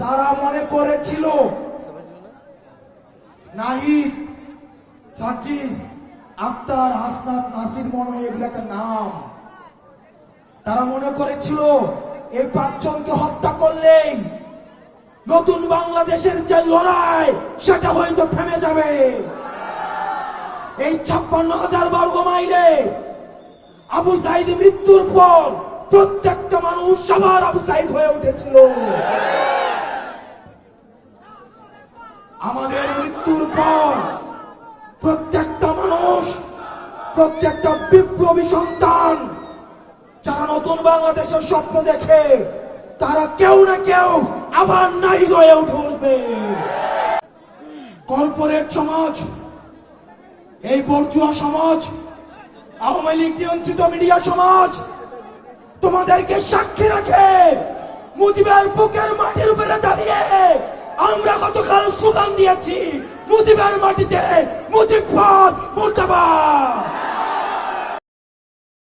তারা মনে করেছিল, নাহিদ, সার্জিস, আক্তার, হাসনাত, নাসির মনে এগুলো একটা নাম। তারা মনে করেছিল, এই পাঁচজনকে হত্যা করলেই নতুন বাংলাদেশের যে লড়াই, সেটা হয়তো থেমে যাবে। এই ছাপ্পান্ন হাজার বর্গ মাইলে আবু সাইদ মৃত্যুর পর প্রত্যেকটা মানুষ সবার আবু সাইদ হয়ে উঠেছিল। আমাদের মৃত্যুর পর প্রত্যেকটা মানুষ, প্রত্যেকটা বিপ্লবী সন্তান যারা নতুন বাংলাদেশের স্বপ্ন দেখে, তারা কেউ না কেউ আবার নাই হয়ে উঠবে। কর্পোরেট সমাজ, এই বর্জুয়া সমাজ, আওয়ামী লীগ নিয়ন্ত্রিত মিডিয়া সমাজ, তোমাদেরকে সাক্ষী রাখে মুজিবের বুকের মাটির উপরে দাঁড়িয়ে আমরা গতকাল স্লোগান দিয়েছি। মুজিবের মাটিতে মুজিববাদ মুর্দাবাদ।